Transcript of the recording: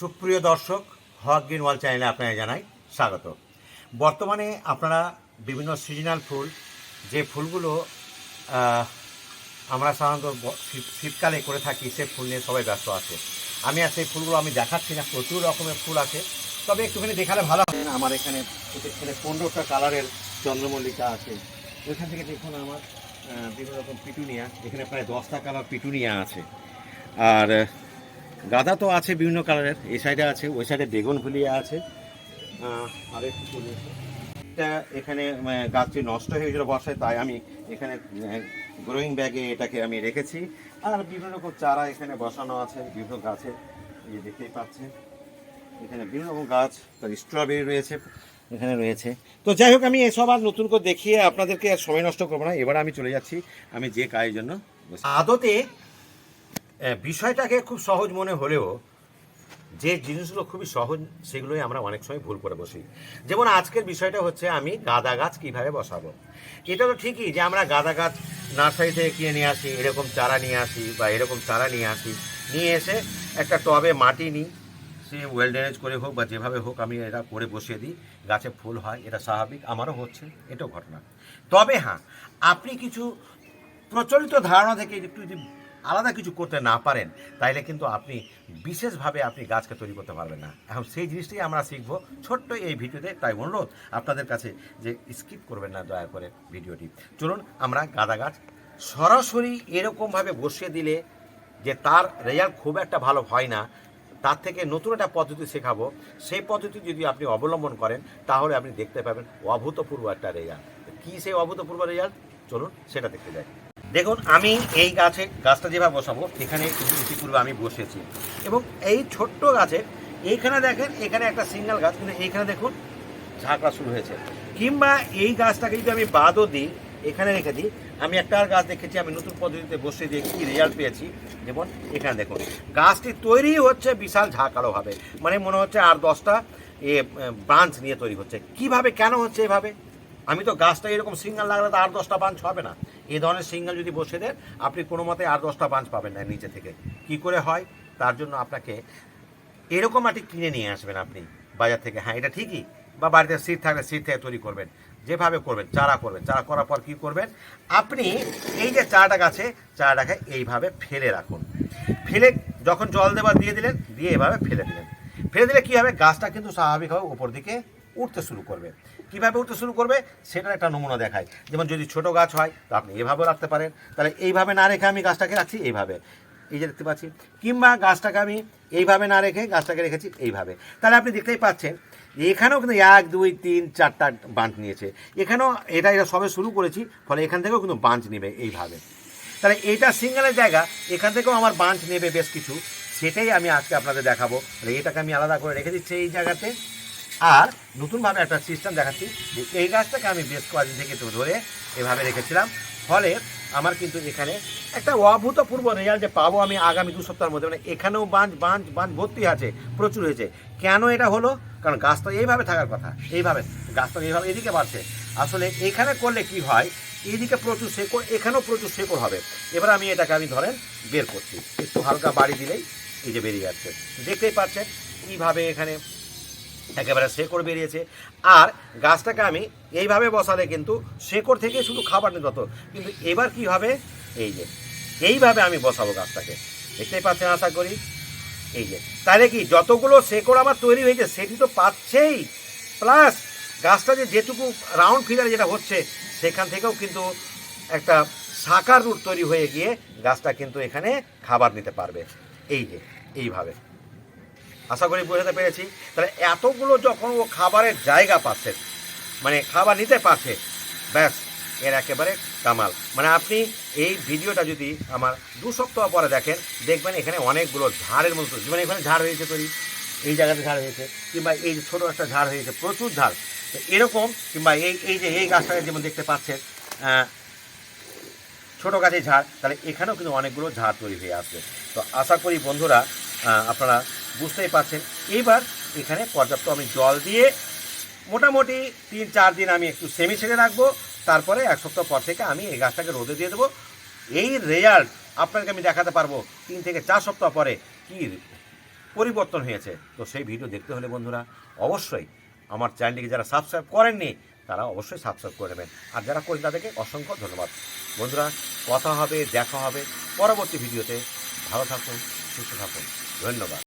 সুপ্রিয় দর্শক, হক গ্রিন ওয়াল চ্যানেলে আপনারা জানাই স্বাগত। বর্তমানে আপনারা বিভিন্ন সিজনাল ফুল, যে ফুলগুলো আমরা সাধারণত শীতকালে করে থাকি, সে ফুল নিয়ে সবাই ব্যস্ত আছে। আমি আর সেই ফুলগুলো আমি দেখাচ্ছি না, প্রচুর রকমের ফুল আছে। তবে একটুখানি দেখালে ভালো হয়। না আমার এখানে এখানে পনেরোটা কালারের চন্দ্রমল্লিকা আছে। ওইখান থেকে দেখুন আমার বিভিন্ন রকম পিটুনিয়া। এখানে প্রায় দশটা কালার পিটুনিয়া আছে। আর গাঁদা তো আছে বিভিন্ন কালারের। এই সাইডে আছে, ওই সাইডে বেগুন ফুলিয়া আছে। আর এটা এখানে গাছটি নষ্ট হয়ে গেছিল বর্ষায়, তাই আমি এখানে গ্রোয়িং ব্যাগে এটাকে আমি রেখেছি। আর বিভিন্ন রকম চারা এখানে বসানো আছে, বিভিন্ন গাছে এই দেখতেই পাচ্ছেন। এখানে বিভিন্ন রকম গাছ, তার স্ট্রবেরি রয়েছে, এখানে রয়েছে। তো যাই হোক, আমি এসব আর নতুন করে দেখিয়ে আপনাদেরকে আর সময় নষ্ট করব না। এবার আমি চলে যাচ্ছি, আমি যে কাজের জন্য আদতে বিষয়টাকে খুব সহজ মনে হলেও যে জিনিসগুলো খুবই সহজ, সেগুলোই আমরা অনেক সময় ভুল করে বসি। যেমন আজকের বিষয়টা হচ্ছে আমি গাঁদা গাছ কীভাবে বসাবো? এটা তো ঠিকই যে আমরা গাঁদা গাছ নার্সারি থেকে কিনে নিয়ে আসি, এরকম চারা নিয়ে আসি বা এরকম চারা নিয়ে আসি। নিয়ে এসে একটা টবে মাটি নিই, সে ওয়েল ড্রেনেজ করে হোক বা যেভাবে হোক আমি এটা করে বসিয়ে দিই, গাছে ফুল হয়, এটা স্বাভাবিক, আমারও হচ্ছে, এটাও ঘটনা। তবে হ্যাঁ আপনি কিছু প্রচলিত ধারণা থেকে একটু যদি আলাদা কিছু করতে না পারেন, তাইলে কিন্তু আপনি বিশেষভাবে আপনি গাছকে তৈরি করতে পারবেন না। এখন সেই জিনিসটাই আমরা শিখব ছোট্ট এই ভিডিওতে। তাই অনুরোধ, আপনাদের কাছে যে স্কিপ করবেন না দয়া করে ভিডিওটি। চলুন আমরা গাঁদা গাছ সরাসরি এরকমভাবে বসিয়ে দিলে যে তার রেজাল্ট খুব একটা ভালো হয় না, তার থেকে নতুন একটা পদ্ধতি শেখাবো। সেই পদ্ধতি যদি আপনি অবলম্বন করেন, তাহলে আপনি দেখতে পাবেন অভূতপূর্ব একটা রেজাল্ট। কী সেই অভূতপূর্ব রেজাল্ট? চলুন সেটা দেখতে যাই। দেখুন, আমি এই গাছে, গাছটা যেভাবে বসাবো, এখানে ইতিপূর্বে আমি বসেছি। এবং এই ছোট্ট গাছের, এইখানে দেখেন, এখানে একটা সিঙ্গেল গাছ, কিন্তু এইখানে দেখুন, ঝাঁকড়া শুরু হয়েছে। কিংবা এই গাছটাকে যদি আমি বাদও দিই, এখানে রেখে দিই, আমি একটা আর গাছ দেখেছি, আমি নতুন পদ্ধতিতে বসে দিয়ে কী রেজাল্ট পেয়েছি? যেমন এখানে দেখুন, গাছটি তৈরি হচ্ছে বিশাল ঝাঁকালোভাবে মানে মনে হচ্ছে আর দশটা, এ ব্রাঞ্চ নিয়ে তৈরি হচ্ছে। কীভাবে, কেন হচ্ছে এভাবে? আমি তো গাছটা এরকম সিঙ্গেল লাগলে তো আর দশটা বাঞ্চ হবে না। এই ধরনের সিঙ্গেল যদি বসে দেন, আপনি কোনো মতে আর দশটা বাঞ্চ পাবেন না নিচে থেকে। কি করে হয়? তার জন্য আপনাকে এরকম মাটি কিনে নিয়ে আসবেন আপনি বাজার থেকে। হ্যাঁ এটা ঠিকই। বা বাড়িতে সিট থাকলে সিট থেকে তৈরি করবেন। যেভাবে করবেন, চারা করবেন। চারা করার পর কী করবেন? আপনি এই যে চারাটা গাছে, চারাটাকে এইভাবে ফেলে রাখুন। ফেলে যখন জল দেবার দিয়ে দিলেন, দিয়ে এভাবে ফেলে দিলেন। ফেলে দিলে কী হবে? গাছটা কিন্তু স্বাভাবিকভাবে উপর দিকে উঠতে শুরু করবে। কীভাবে উঠতে শুরু করবে? সেটার একটা নমুনা দেখায়। যেমন যদি ছোট গাছ হয়, তো আপনি এভাবে রাখতে পারেন। তাহলে এইভাবে না রেখে আমি গাছটাকে রাখছি এইভাবে। এই যে দেখতে পাচ্ছি কিংবা গাছটাকে আমি এইভাবে না রেখে গাছটাকে রেখেছি এইভাবে। তাহলে আপনি দেখতেই পাচ্ছেন এখানেও কিন্তু এক, দুই, তিন, চারটা বাঞ্চ নিয়েছে। এখানেও এটা এটা সবে শুরু করেছি, ফলে এখান থেকেও কিন্তু বাঞ্চ নেবে এইভাবে। তাহলে এইটা সিঙ্গেলের জায়গা, এখান থেকেও আমার বাঞ্চ নেবে বেশ কিছু। সেটাই আমি আজকে আপনাদের দেখাবো। এটাকে আমি আলাদা করে রেখে দিচ্ছি এই জায়গাতে। আর নতুনভাবে একটা সিস্টেম দেখাচ্ছি যে এই গাছটাকে আমি বেশ কয়েকদিন থেকে ধরে এভাবে রেখেছিলাম। ফলে আমার কিন্তু এখানে একটা অভূতপূর্ব রেজাল্ট যে পাবো আমি আগামী দু সপ্তাহের মধ্যে। মানে এখানেও বাঁধ বাঁধ বাঁধ ভর্তি আছে, প্রচুর হয়েছে। কেন এটা হলো? কারণ গাছটা এইভাবে থাকার কথা। এইভাবে গাছটা এইভাবে এদিকে বাড়ছে। আসলে এখানে করলে কি হয়? এইদিকে প্রচুর শেকড়, এখানেও প্রচুর শেকড় হবে। এবার আমি এটাকে আমি ধরেন বের করছি। একটু হালকা বাড়ি দিলেই এই যে বেরিয়ে যাচ্ছে। দেখতেই পাচ্ছেন কীভাবে এখানে একেবারে শেকড় বেরিয়েছে। আর গাছটাকে আমি এইভাবে বসালে কিন্তু শেকড় থেকে শুধু খাবার নিতে হতো কিন্তু এবার কি হবে? এই যে, এইভাবে আমি বসাবো গাছটাকে। দেখতেই পাচ্ছেন আশা করি? এই যে, তাহলে কি যতগুলো শেকড় আমার তৈরি হয়েছে, সেটি তো পাচ্ছেই। প্লাস গাছটা যে যেটুকু রাউন্ড ফিগার যেটা হচ্ছে, সেখান থেকেও কিন্তু একটা শাখার রুট তৈরি হয়ে গিয়ে গাছটা কিন্তু এখানে খাবার নিতে পারবে। এই যে, এইভাবে। আশা করি বোঝাতে পেরেছি। তাহলে এতগুলো যখন ও খাবারের জায়গা পাচ্ছে মানে খাবার নিতে পারছে, ব্যাস, এর একেবারে কামাল। মানে আপনি এই ভিডিওটা যদি আমার দু সপ্তাহ পরে দেখেন, দেখবেন এখানে অনেকগুলো ঝাড়ের মতো। যেমন এখানে ঝাড় হয়েছে তৈরি, এই জায়গাতে ঝাড় হয়েছে, কিংবা এই যে ছোটো একটা ঝাড় হয়েছে, প্রচুর ঝাড়। তো এরকম, কিংবা এই এই যে, এই গাছটাকে যেমন দেখতে পাচ্ছেন ছোট গাছে ঝাড়, তাহলে এখানেও কিন্তু অনেকগুলো ঝাড় তৈরি হয়ে আসবে। তো আশা করি বন্ধুরা আপনারা বুঝতেই পারছেন। এইবার এখানে পর্যাপ্ত আমি জল দিয়ে মোটামুটি তিন চার দিন আমি একটু সেমি ছেড়ে রাখব। তারপরে এক সপ্তাহ পর থেকে আমি এই গাছটাকে রোদে দিয়ে দেবো। এই রেজাল্ট আপনাকে আমি দেখাতে পারব তিন থেকে চার সপ্তাহ পরে কি পরিবর্তন হয়েছে। তো সেই ভিডিও দেখতে হলে বন্ধুরা অবশ্যই আমার চ্যানেলটিকে যারা সাবস্ক্রাইব করেননি, তারা অবশ্যই সাবস্ক্রাইব করে নেবেন। আর যারা করেন তাদেরকে অসংখ্য ধন্যবাদ। বন্ধুরা, কথা হবে, দেখা হবে। পরবর্তী ভিডিওতে ভালো থাকুন, সুস্থ থাকুন। ধন্যবাদ।